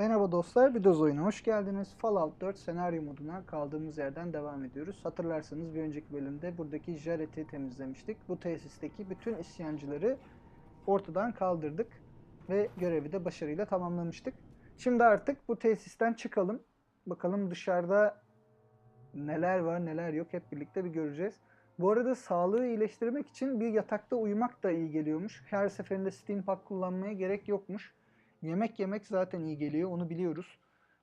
Merhaba dostlar, Bidoz oyuna hoş geldiniz. Fallout 4 senaryo moduna kaldığımız yerden devam ediyoruz. Hatırlarsanız bir önceki bölümde buradaki Jared'i temizlemiştik. Bu tesisteki bütün isyancıları ortadan kaldırdık ve görevi de başarıyla tamamlamıştık. Şimdi artık bu tesisten çıkalım. Bakalım dışarıda neler var neler yok hep birlikte bir göreceğiz. Bu arada sağlığı iyileştirmek için bir yatakta uyumak da iyi geliyormuş. Her seferinde Steam Pack kullanmaya gerek yokmuş. Yemek yemek zaten iyi geliyor onu biliyoruz.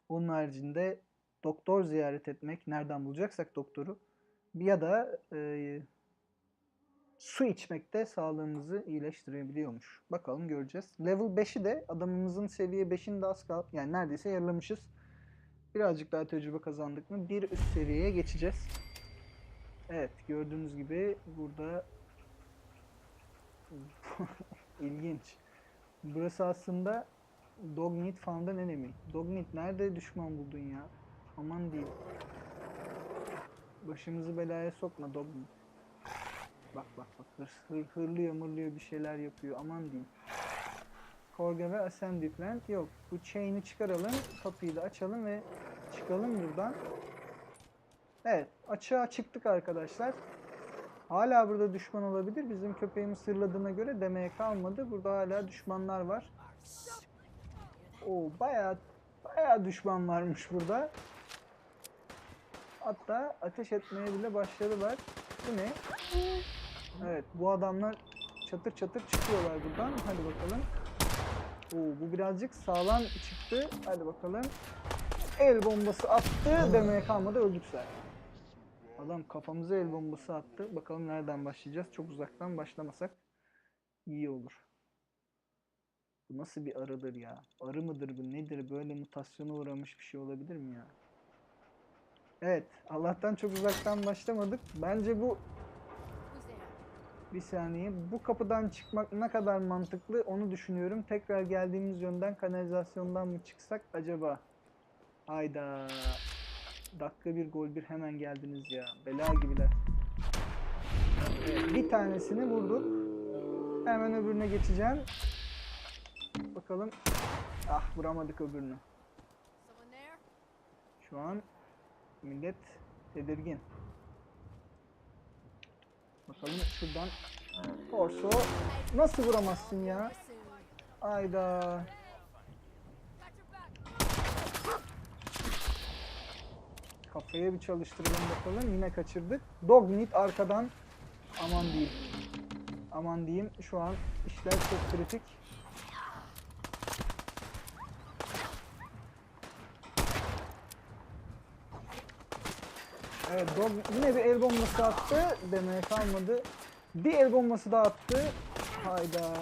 Onun haricinde doktor ziyaret etmek, nereden bulacaksak doktoru ya da e, su içmek de sağlığımızı iyileştirebiliyormuş. Bakalım göreceğiz. Level 5'i de adamımızın seviye 5'ini de az kal yani neredeyse yarılamışız. Birazcık daha tecrübe kazandık mı bir üst seviyeye geçeceğiz. Evet gördüğünüz gibi burada ilginç. Burası aslında Dogmeat found an enemy. Dogmeat nerede düşman buldun ya? Aman diyeyim. Başımızı belaya sokma Dogmeat. Bak bak bak hır, hır, hırlıyor mırlıyor bir şeyler yapıyor aman diyeyim. Korga ve assembly plant yok. Bu chain'i çıkaralım. Kapıyı da açalım ve çıkalım buradan. Evet açığa çıktık arkadaşlar. Hala burada düşman olabilir. Bizim köpeğimiz sırladığına göre demeye kalmadı. Burada hala düşmanlar var. Oo bayağı bayağı düşman varmış burada. Hatta ateş etmeye bile başladılar. Bu ne? Evet bu adamlar çatır çatır çıkıyorlar buradan. Hadi bakalım. Oo bu birazcık sağlam çıktı. Hadi bakalım. El bombası attı demeye kalmadı öldük zaten. Adam kafamıza el bombası attı. Bakalım nereden başlayacağız? Çok uzaktan başlamasak iyi olur. Bu nasıl bir arıdır ya? Arı mıdır bu nedir? Böyle mutasyona uğramış bir şey olabilir mi ya? Evet. Allah'tan çok uzaktan başlamadık. Bence bu bir saniye. Bu kapıdan çıkmak ne kadar mantıklı onu düşünüyorum. Tekrar geldiğimiz yönden kanalizasyondan mı çıksak acaba? Hayda. Dakika bir gol bir hemen geldiniz ya. Bela gibiler. Bir tanesini vurduk. Hemen öbürüne geçeceğim. Bakalım. Ah vuramadık öbürünü. Şu an millet tedirgin. Bakalım şuradan. Torso. Nasıl vuramazsın ya? Ayda. Kafaya bir çalıştıralım bakalım. Yine kaçırdık. Dog meat arkadan. Aman diyeyim. Aman diyeyim. Şu an işler çok kritik. Evet dog yine bir el bombası attı. Demeye kalmadı. Bir el bombası daha attı. Hayda.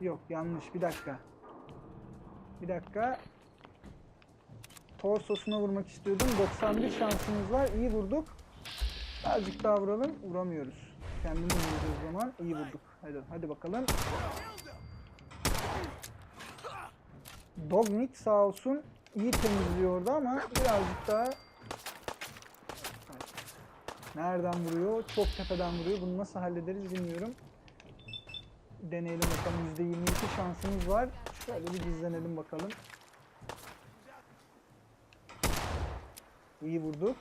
Yok yanlış. Bir dakika. Bir dakika. Torsosuna vurmak istiyordum. 91 şansımız var. İyi vurduk. Azıcık daha vuralım. Vuramıyoruz. Kendimiz vurduğumuz zaman iyi vurduk. Hadi, hadi bakalım. Dogmeat sağ olsun iyi temizliyordu ama birazcık daha Nereden vuruyor? Çok tepeden vuruyor. Bunu nasıl hallederiz bilmiyorum. Deneyelim bakalım. %22 şansımız var. Şöyle bir gizlenelim bakalım. İyi vurduk.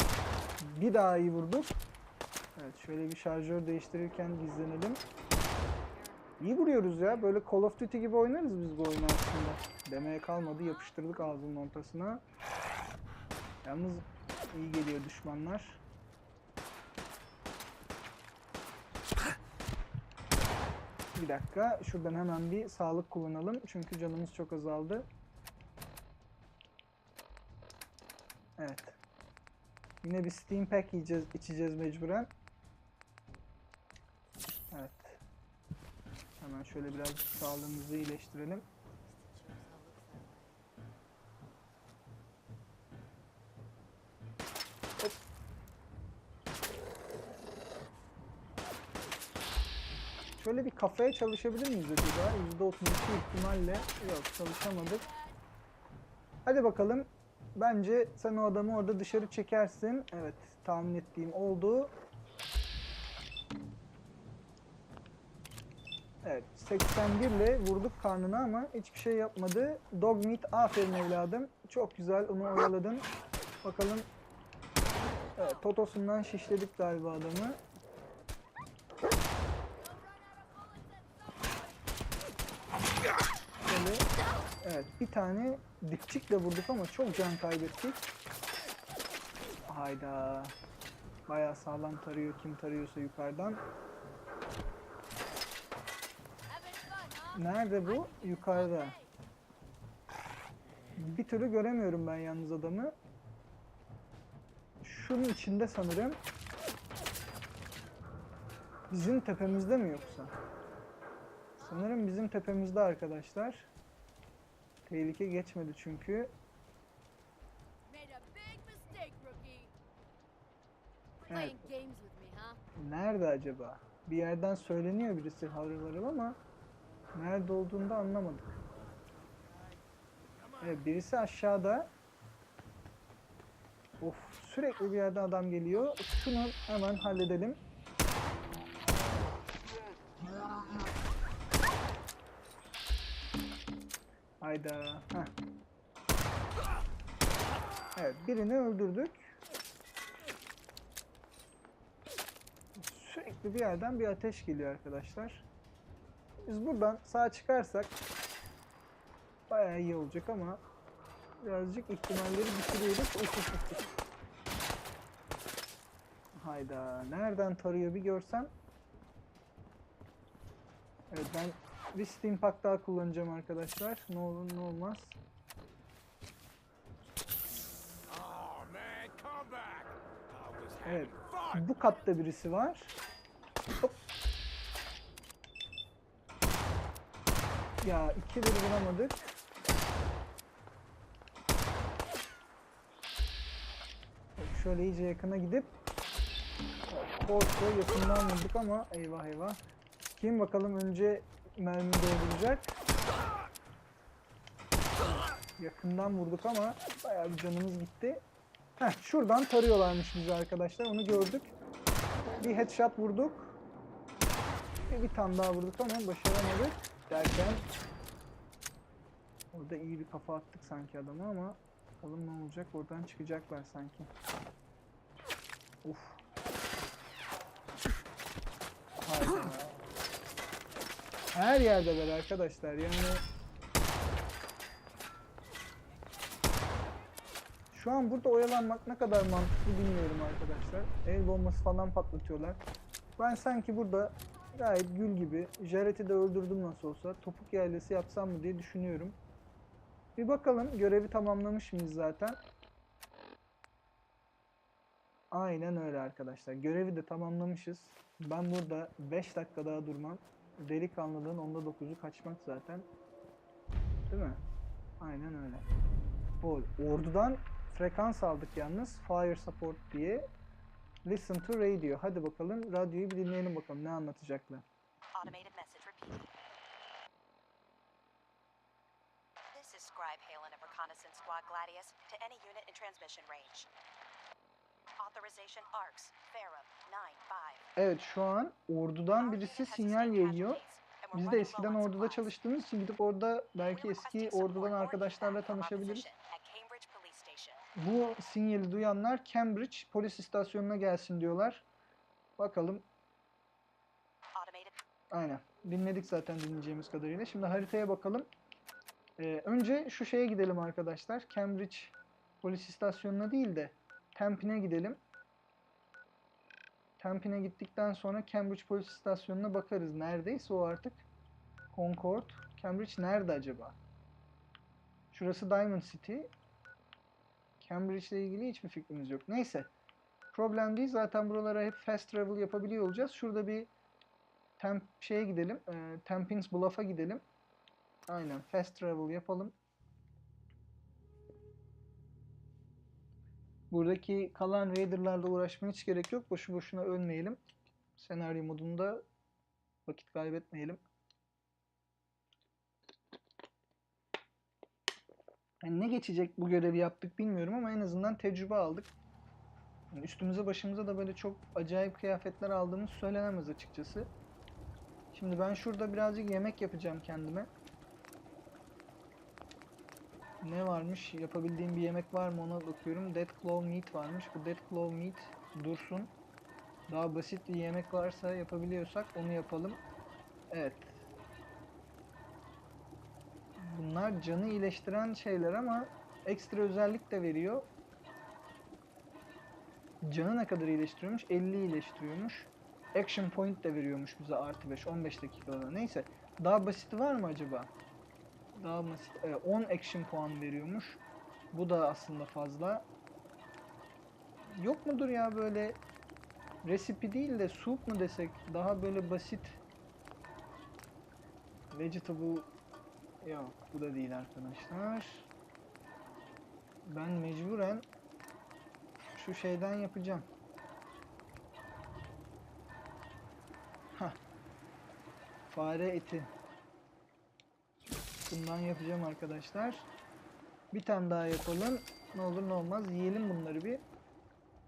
Bir daha iyi vurduk. Evet şöyle bir şarjör değiştirirken gizlenelim. İyi vuruyoruz ya. Böyle Call of Duty gibi oynarız biz bu oyunu aslında. Demeye kalmadı. Yapıştırdık ağzının ortasına. Yalnız iyi geliyor düşmanlar. Bir dakika. Şuradan hemen bir sağlık kullanalım. Çünkü canımız çok azaldı. Evet. Yine bir Steam Pack yiyeceğiz, içeceğiz mecburen. Evet. Hemen şöyle biraz sağlığımızı iyileştirelim. Hop. Şöyle bir kafaya çalışabilir miyiz acaba? %32 ihtimalle yok çalışamadık. Hadi bakalım. Bence sen o adamı orada dışarı çekersin. Evet tahmin ettiğim oldu. Evet 81 ile vurduk karnına ama hiçbir şey yapmadı. Dog meat aferin evladım. Çok güzel onu oyaladın. Bakalım. Evet totosundan şişledik galiba adamı. Şöyle, evet bir tane dipçikle vurduk ama çok can kaybettik. Hayda. Bayağı sağlam tarıyor kim tarıyorsa yukarıdan. Nerede bu? Yukarıda. Bir türlü göremiyorum ben yalnız adamı. Şunun içinde sanırım. Bizim tepemizde mi yoksa? Sanırım bizim tepemizde arkadaşlar. Tehlike geçmedi çünkü. Evet. Nerede acaba? Bir yerden söyleniyor birisi harıl harıl ama nerede olduğunu da anlamadık. Evet, birisi aşağıda. Of sürekli bir yerden adam geliyor. Şunu hemen halledelim. Hayda. Heh. Evet birini öldürdük. Sürekli bir yerden bir ateş geliyor arkadaşlar. Biz buradan sağ çıkarsak bayağı iyi olacak ama birazcık ihtimalleri düşürüyoruz. Hayda. Nereden tarıyor bir görsem. Evet ben bir steam pack daha kullanacağım arkadaşlar. Ne olur ne olmaz. Evet. Bu katta birisi var. Hop. Ya ikileri vuramadık. Şöyle iyice yakına gidip Korktu yakından vurduk ama eyvah eyvah. Kim bakalım önce mermi dolduracak. Yakından vurduk ama bayağı bir canımız gitti. Heh, şuradan tarıyorlarmış bizi arkadaşlar. Onu gördük. Bir headshot vurduk. Bir, bir tane daha vurduk ama başaramadık. Derken orada iyi bir kafa attık sanki adama ama bakalım ne olacak. Oradan çıkacaklar sanki. Uf. Hayda. Her yerdeler arkadaşlar. Yani Şu an burada oyalanmak ne kadar mantıklı bilmiyorum arkadaşlar. El bombası falan patlatıyorlar. Ben sanki burada gayet gül gibi Jared'i de öldürdüm nasıl olsa topuk yaylası yapsam mı diye düşünüyorum. Bir bakalım görevi tamamlamış mıyız zaten. Aynen öyle arkadaşlar. Görevi de tamamlamışız. Ben burada 5 dakika daha durmam. Delikanlılığın onda 9'u kaçmak zaten. Değil mi? Aynen öyle. Bu ordudan frekans aldık yalnız. Fire support diye. Listen to radio. Hadi bakalım radyoyu bir dinleyelim bakalım ne anlatacaklar. Automated message repeated. This is Scribe Halen of Reconnaissance Squad Gladius to any unit in transmission range. Evet şu an ordudan birisi sinyal yayıyor. Biz de eskiden orduda çalıştığımız için gidip orada belki eski ordudan arkadaşlarla tanışabiliriz. Bu sinyali duyanlar Cambridge polis istasyonuna gelsin diyorlar. Bakalım. Aynen. Dinledik zaten dinleyeceğimiz kadarıyla. Şimdi haritaya bakalım. Ee, önce şu şeye gidelim arkadaşlar. Cambridge polis istasyonuna değil de Tempin'e gidelim. Tempin'e gittikten sonra Cambridge polis istasyonuna bakarız. Neredeyse o artık. Concord. Cambridge nerede acaba? Şurası Diamond City. Cambridge ile ilgili hiçbir fikrimiz yok. Neyse. Problem değil. Zaten buralara hep fast travel yapabiliyor olacağız. Şurada bir temp şeye gidelim. E, Tampines Bluff'a gidelim. Aynen. Fast travel yapalım. Buradaki kalan Raider'larla uğraşmaya hiç gerek yok. Boşu boşuna ölmeyelim. Senaryo modunda vakit kaybetmeyelim. Yani ne geçecek bu görevi yaptık bilmiyorum ama en azından tecrübe aldık. Yani üstümüze başımıza da böyle çok acayip kıyafetler aldığımız söylenemez açıkçası. Şimdi ben şurada birazcık yemek yapacağım kendime. Ne varmış? Yapabildiğim bir yemek var mı ona bakıyorum. Dead Claw Meat varmış. Bu Dead Claw Meat dursun. Daha basit bir yemek varsa yapabiliyorsak onu yapalım. Evet. Bunlar canı iyileştiren şeyler ama ekstra özellik de veriyor. Canı ne kadar iyileştiriyormuş? 50 iyileştiriyormuş. Action point de veriyormuş bize artı 5 15 dakikada. Neyse. Daha basiti var mı acaba? Daha basit. e, 10 action puan veriyormuş. Bu da aslında fazla. Yok mudur ya böyle recipe değil de soup mu desek daha böyle basit vegetable yok bu da değil arkadaşlar. Ben mecburen şu şeyden yapacağım. Hah. Fare eti. Bundan yapacağım arkadaşlar. Bir tane daha yapalım. Ne olur ne olmaz yiyelim bunları bir.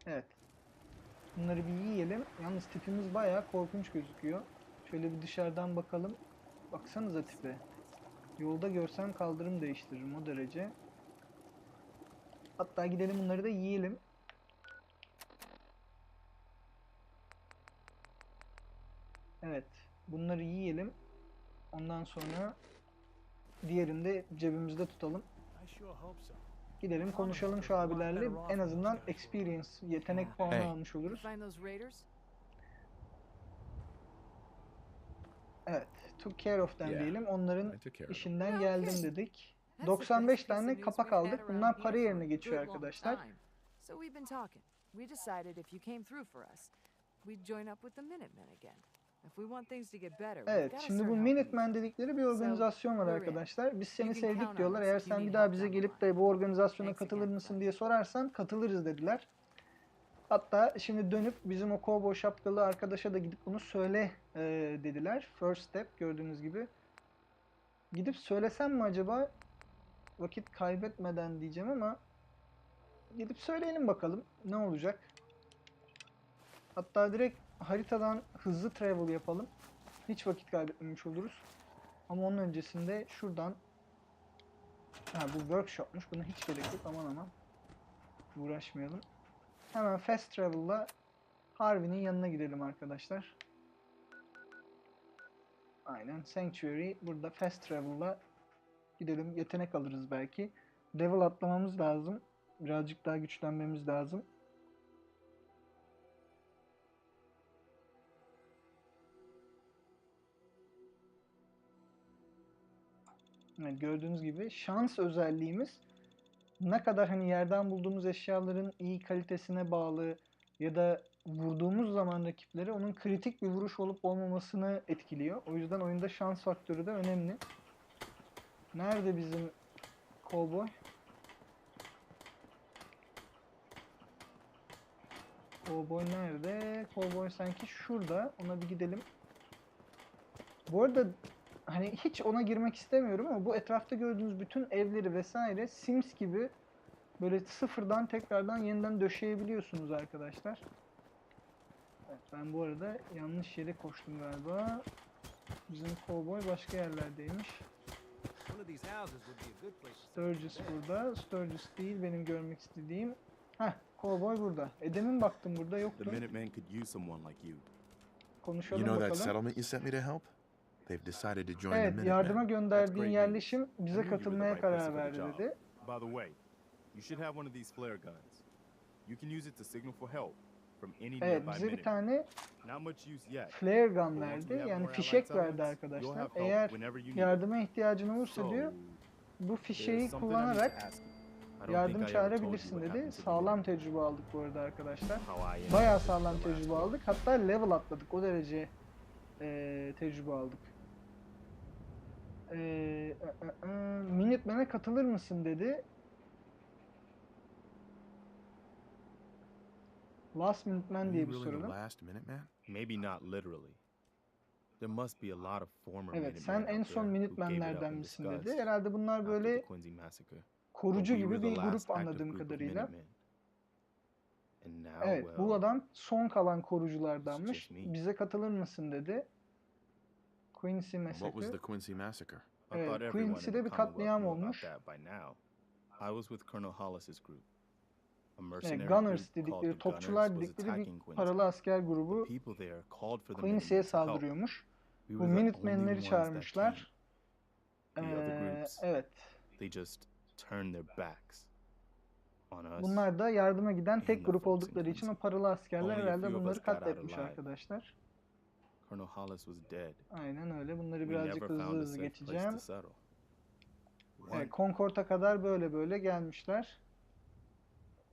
Evet. Bunları bir yiyelim. Yalnız tipimiz bayağı korkunç gözüküyor. Şöyle bir dışarıdan bakalım. Baksanıza tipe. Yolda görsem kaldırım değiştiririm o derece. Hatta gidelim bunları da yiyelim. Evet. Bunları yiyelim. Ondan sonra diğerini de cebimizde tutalım. Gidelim konuşalım şu abilerle. En azından experience, yetenek puanı Hey. almış oluruz. Find those raiders? Evet. Took care of them Yeah. diyelim. Onların I took care of them. işinden geldim dedik. That's the 95 best piece tane news kapak we've had aldık. around Bunlar here para for yerine geçiyor long arkadaşlar. time. So we've been talking. We decided if you came through for us, we'd join up with the Minutemen again. Evet, şimdi bu Minutemen dedikleri bir organizasyon var arkadaşlar. Biz seni sevdik diyorlar. Eğer sen bir daha bize gelip de bu organizasyona katılır mısın diye sorarsan katılırız dediler. Hatta şimdi dönüp bizim o kovboy şapkalı arkadaşa da gidip bunu söyle e, dediler. First step gördüğünüz gibi. Gidip söylesem mi acaba? Vakit kaybetmeden diyeceğim ama gidip söyleyelim bakalım ne olacak. Hatta direkt haritadan hızlı travel yapalım. Hiç vakit kaybetmemiş oluruz. Ama onun öncesinde şuradan ha bu workshopmuş. Buna hiç gerek yok. Aman aman. Uğraşmayalım. Hemen fast travel'la Harvey'nin yanına gidelim arkadaşlar. Aynen. Sanctuary. Burada fast travel'la gidelim. Yetenek alırız belki. Level atlamamız lazım. Birazcık daha güçlenmemiz lazım. Evet, gördüğünüz gibi şans özelliğimiz ne kadar hani yerden bulduğumuz eşyaların iyi kalitesine bağlı ya da vurduğumuz zaman rakipleri onun kritik bir vuruş olup olmamasını etkiliyor. O yüzden oyunda şans faktörü de önemli. Nerede bizim kovboy? Kovboy nerede? Kovboy sanki şurada. Ona bir gidelim. Bu arada hani hiç ona girmek istemiyorum ama bu etrafta gördüğünüz bütün evleri vesaire Sims gibi böyle sıfırdan tekrardan yeniden döşeyebiliyorsunuz arkadaşlar. Evet, ben bu arada yanlış yere koştum galiba. Bizim kovboy başka yerlerdeymiş. One of these houses would be a good place to Sturgis burada. Sturgis değil benim görmek istediğim. Heh, kovboy burada. E demin baktım burada yoktu. Someone like you. Konuşalım know that bakalım. settlement you sent me to help? They've decided to join Evet, the yardıma gönderdiğin yerleşim bize katılmaya karar verdi job. dedi. By the way, you should have one of these flare guns. You can use it to signal for help from any Evet, nearby bize bir tane Not much use yet. flare gun verdi. Yani fişek verdi arkadaşlar. have help Eğer whenever you need it. yardıma ihtiyacın olursa So, diyor bu fişeği kullanarak yardım çağırabilirsin dedi. Sağlam tecrübe aldık bu arada arkadaşlar. Bayağı sağlam tecrübe one. aldık. Hatta level atladık. O derece eee, tecrübe aldık. E, e, e, Minutemen'e katılır mısın dedi. Last Minuteman diye bir sorunu. last Minuteman? Maybe not literally. There must be a lot of former Evet, sen en son Minutemenlerden misin dedi. Herhalde bunlar böyle korucu gibi bir grup anladığım kadarıyla. Evet, bu adam son kalan koruculardanmış. Bize katılır mısın dedi. Quincy What was Massacre. the Quincy Massacre? I Evet, thought everyone in Quincy'de the bir Commonwealth katliam knew about olmuş. that by now. I was with Colonel Hollis's group. A mercenary Gunners dedikleri, topçular was dedikleri attacking bir Quincy. paralı asker grubu The people there called for the Quincy'ye Minutemen to help. saldırıyormuş. We Bu were the only Minutemen'leri ones that came. çağırmışlar. The other Ee, groups, evet. they just turned their backs on us. Bunlar da yardıma giden tek grup oldukları için o paralı askerler herhalde bunları katletmiş arkadaşlar. Colonel Hollis was dead. Aynen öyle. Bunları birazcık never hızlı found a hızlı geçeceğim. to settle. Evet, One, Concord'a kadar böyle böyle gelmişler.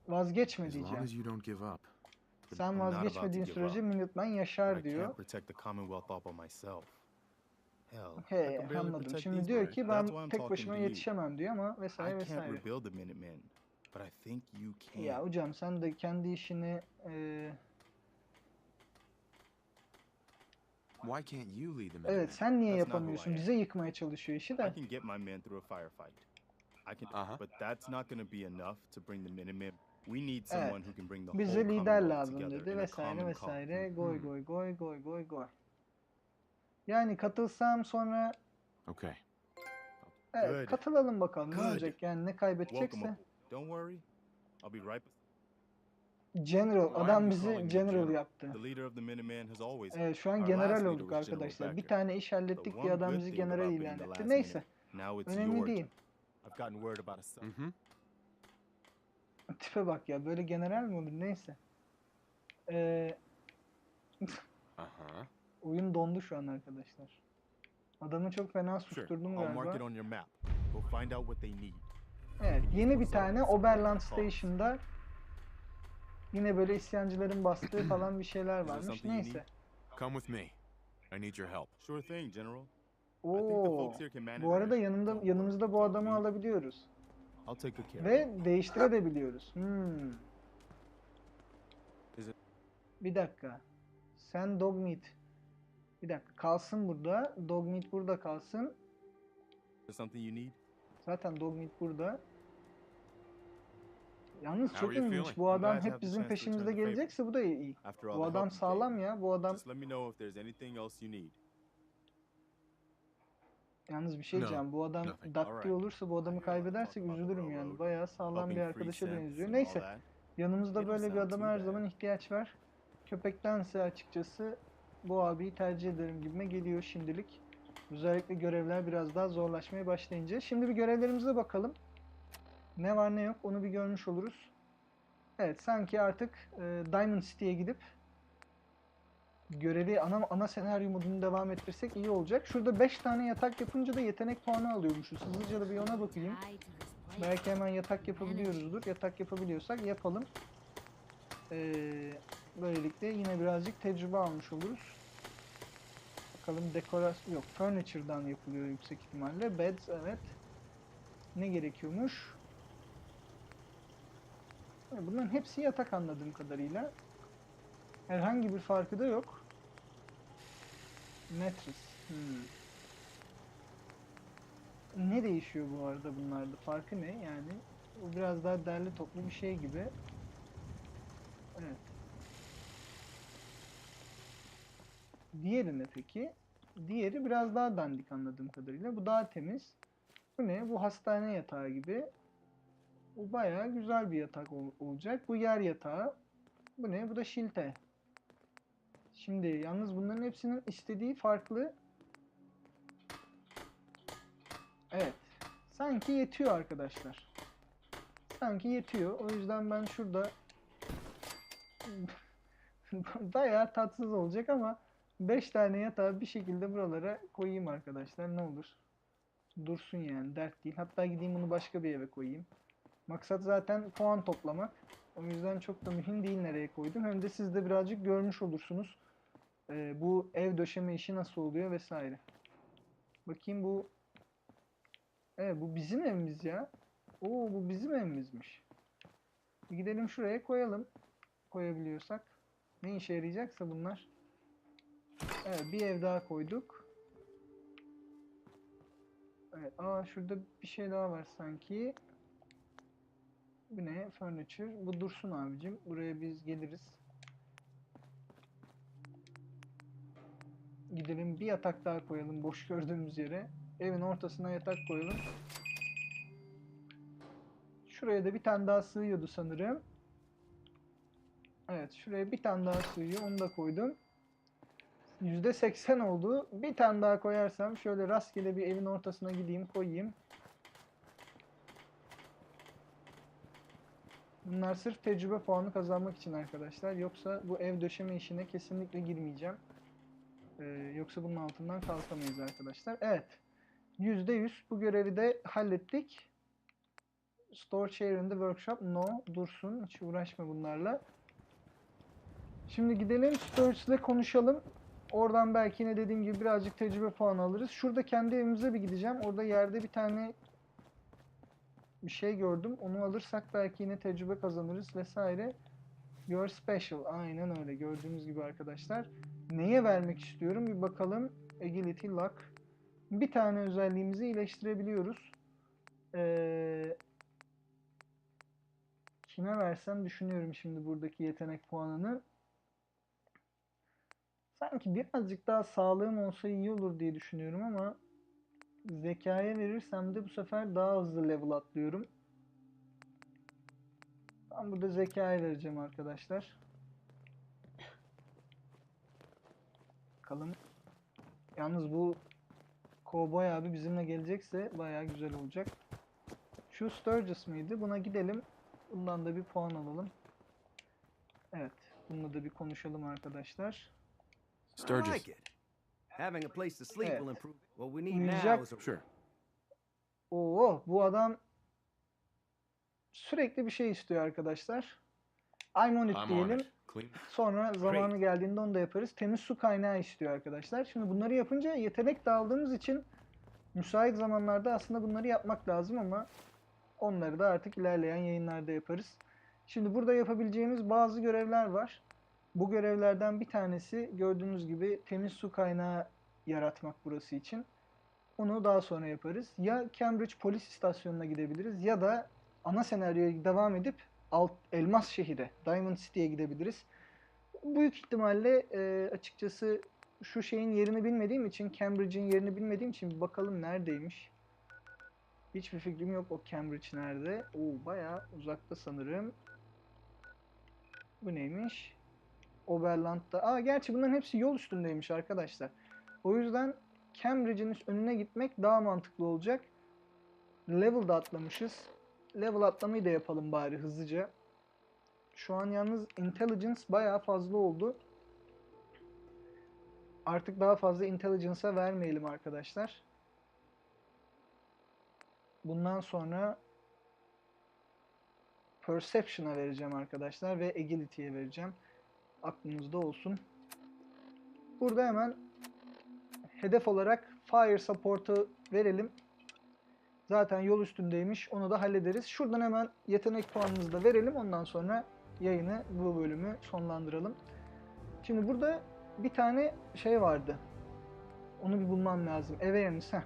Vazgeçme As long diyeceğim. as you don't give up. Sen vazgeçmediğin give sürece but yaşar I diyor. can't protect the Commonwealth all by myself. Hell, I He can barely anladım. protect Şimdi these diyor ki That's why ben I'm tek talking başıma to you. yetişemem diyor ama I vesaire can't vesaire. rebuild the Minutemen, but I think you can. Ya hocam sen de kendi işini e, Why can't you lead the evet Minutemen? sen niye That's not who I yapamıyorsun? am. Bize yıkmaya çalışıyor işi I de. can get my men through a firefight. I can, Uh-huh. but that's not going to be enough to bring the Minutemen. We need Evet. someone who can bring the Bize whole lider Commonwealth lazım together dedi in a vesaire common vesaire. cause. Goy Hmm. goy goy goy goy goy. Yani katılsam sonra Okay. evet Good. katılalım bakalım ne Good. olacak yani ne Welcome kaybedecekse. aboard. Don't worry, I'll be right. General adam bizi general yaptı. Evet şu an general olduk arkadaşlar. Bir tane iş hallettik diye adam bizi general ilan etti. Neyse. Önemli değil. turn. I've gotten word about a son. Mm-hmm. Tipe bak ya böyle general mi olur neyse. Ee, oyun dondu şu an arkadaşlar. Adamı çok fena susturdum galiba. Evet yeni bir tane Oberland. Station'da yine böyle isyancıların bastığı falan bir şeyler varmış. Neyse. Come with me. I need your help. Sure thing, General. Oo. Bu arada Don't yanımızda bu adamı alabiliyoruz. I'll take good care of Ve değiştirebiliyoruz. Hmm. Is it- Bir dakika. Sen Dogmeat. Bir dakika kalsın burada. Dogmeat burada kalsın. Something you need? Zaten Dogmeat burada. Yalnız çok ilginç. Bu adam hep bizim peşimizde gelecekse bu da iyi. Bu adam sağlam ya. Bu adam yalnız bir şey diyeceğim. Bu adam Alright. olursa bu adamı kaybedersek üzülürüm yani. Bayağı sağlam bir arkadaşa benziyor. Neyse. Yanımızda böyle bir adama her zaman ihtiyaç var. Köpektense açıkçası bu abiyi tercih ederim gibime geliyor şimdilik. Özellikle görevler biraz daha zorlaşmaya başlayınca. Şimdi bir görevlerimize bakalım. Ne var ne yok onu bir görmüş oluruz. Evet sanki artık e, Diamond City'ye gidip görevi ana ana senaryo modunu devam ettirsek iyi olacak. Şurada 5 tane yatak yapınca da yetenek puanı alıyormuşuz. Hızlıca da bir ona bakayım. Belki hemen yatak yapabiliyoruzdur. Yatak yapabiliyorsak yapalım. Ee, böylelikle yine birazcık tecrübe almış oluruz. Bakalım dekorasyon yok. Furniture'dan yapılıyor yüksek ihtimalle. Beds evet. Ne gerekiyormuş? Bunların hepsi yatak anladığım kadarıyla. Herhangi bir farkı da yok. Mattress. Hmm. Ne değişiyor bu arada bunlarda? Farkı ne yani? Bu biraz daha derli toplu bir şey gibi. Evet. Diğeri ne peki? Diğeri biraz daha dandik anladığım kadarıyla. Bu daha temiz. Bu ne? Bu hastane yatağı gibi. Bu bayağı güzel bir yatak ol- olacak. Bu yer yatağı. Bu ne? Bu da şilte. Şimdi yalnız bunların hepsinin istediği farklı. Evet. Sanki yetiyor arkadaşlar. Sanki yetiyor. O yüzden ben şurada bayağı tatsız olacak ama 5 tane yatağı bir şekilde buralara koyayım arkadaşlar. Ne olur. Dursun yani. Dert değil. Hatta gideyim bunu başka bir eve koyayım. Maksat zaten puan toplamak. O yüzden çok da mühim değil nereye koydum. Hem de siz de birazcık görmüş olursunuz. Ee, bu ev döşeme işi nasıl oluyor vesaire. Bakayım bu Evet bu bizim evimiz ya. Oo bu bizim evimizmiş. Gidelim şuraya koyalım. Koyabiliyorsak. Ne işe yarayacaksa bunlar. Evet bir ev daha koyduk. Evet aa şurada bir şey daha var sanki. Bu ne? Furniture. Bu dursun abicim. Buraya biz geliriz. gidelim bir yatak daha koyalım boş gördüğümüz yere. Evin ortasına yatak koyalım. Şuraya da bir tane daha sığıyordu sanırım. Evet şuraya bir tane daha sığıyor. Onu da koydum. %80 oldu. Bir tane daha koyarsam şöyle rastgele bir evin ortasına gideyim koyayım. Bunlar sırf tecrübe puanı kazanmak için arkadaşlar. Yoksa bu ev döşeme işine kesinlikle girmeyeceğim. Ee, yoksa bunun altından kalkamayız arkadaşlar. Evet. %100 bu görevi de hallettik. Store share in the workshop. No. Dursun. Hiç uğraşma bunlarla. Şimdi gidelim Sturge ile konuşalım. Oradan belki yine dediğim gibi birazcık tecrübe puanı alırız. Şurada kendi evimize bir gideceğim. Orada yerde bir tane bir şey gördüm. Onu alırsak belki yine tecrübe kazanırız vesaire. Your special. Aynen öyle. Gördüğünüz gibi arkadaşlar. Neye vermek istiyorum? Bir bakalım. Agility, luck. Bir tane özelliğimizi iyileştirebiliyoruz. Ee, kime versem düşünüyorum şimdi buradaki yetenek puanını. Sanki birazcık daha sağlığım olsa iyi olur diye düşünüyorum ama zekaya verirsem de bu sefer daha hızlı level atlıyorum. Ben burada zekaya vereceğim arkadaşlar. Bakalım. Yalnız bu Cowboy abi bizimle gelecekse bayağı güzel olacak. Şu Sturgis mıydı? Buna gidelim. Bundan da bir puan alalım. Evet. Bununla da bir konuşalım arkadaşlar. Sturgis. İt. Having a place to sleep Evet. will improve. What we need Uyuyacak- now is a Sure. Oo, bu adam sürekli bir şey istiyor arkadaşlar. I'm on it I'm on diyelim. it. Clean. Sonra zamanı geldiğinde onu da yaparız. Temiz su kaynağı istiyor arkadaşlar. Şimdi bunları yapınca yetenek de aldığımız için müsait zamanlarda aslında bunları yapmak lazım ama onları da artık ilerleyen yayınlarda yaparız. Şimdi burada yapabileceğimiz bazı görevler var. Bu görevlerden bir tanesi gördüğünüz gibi temiz su kaynağı yaratmak burası için. Onu daha sonra yaparız. Ya Cambridge polis istasyonuna gidebiliriz ya da ana senaryoya devam edip alt elmas şehire, Diamond City'ye gidebiliriz. Büyük ihtimalle e, açıkçası şu şeyin yerini bilmediğim için, Cambridge'in yerini bilmediğim için bir bakalım neredeymiş. Hiçbir fikrim yok o Cambridge nerede. Oo bayağı uzakta sanırım. Bu neymiş? Oberland'da. Aa gerçi bunların hepsi yol üstündeymiş arkadaşlar. O yüzden Cambridge'in önüne gitmek daha mantıklı olacak. Level'da atlamışız. Level atlamayı da yapalım bari hızlıca. Şu an yalnız intelligence bayağı fazla oldu. Artık daha fazla intelligence'a vermeyelim arkadaşlar. Bundan sonra perception'a vereceğim arkadaşlar ve agility'ye vereceğim. Aklınızda olsun. Burada hemen hedef olarak fire support'u verelim. Zaten yol üstündeymiş. Onu da hallederiz. Şuradan hemen yetenek puanımızı da verelim. Ondan sonra yayını bu bölümü sonlandıralım. Şimdi burada bir tane şey vardı. Onu bir bulmam lazım. Awareness. Heh.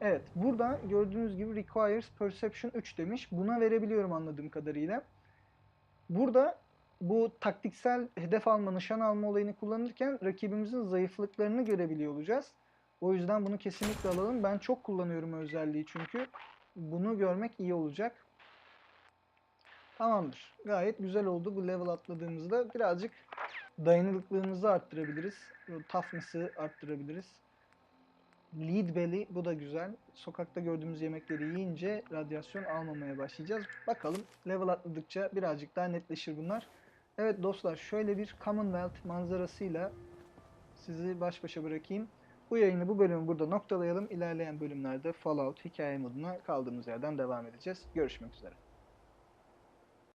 Evet. Burada gördüğünüz gibi requires perception 3 demiş. Buna verebiliyorum anladığım kadarıyla. Burada bu taktiksel hedef alma, nişan alma olayını kullanırken rakibimizin zayıflıklarını görebiliyor olacağız. O yüzden bunu kesinlikle alalım. Ben çok kullanıyorum özelliği çünkü. Bunu görmek iyi olacak. Tamamdır. Gayet güzel oldu. Bu level atladığımızda birazcık dayanıklılığımızı arttırabiliriz. Toughness'ı arttırabiliriz. Lead belly bu da güzel. Sokakta gördüğümüz yemekleri yiyince radyasyon almamaya başlayacağız. Bakalım level atladıkça birazcık daha netleşir bunlar. Evet dostlar şöyle bir Commonwealth manzarasıyla sizi baş başa bırakayım. Bu yayını bu bölümü burada noktalayalım. İlerleyen bölümlerde Fallout hikaye moduna kaldığımız yerden devam edeceğiz. Görüşmek üzere.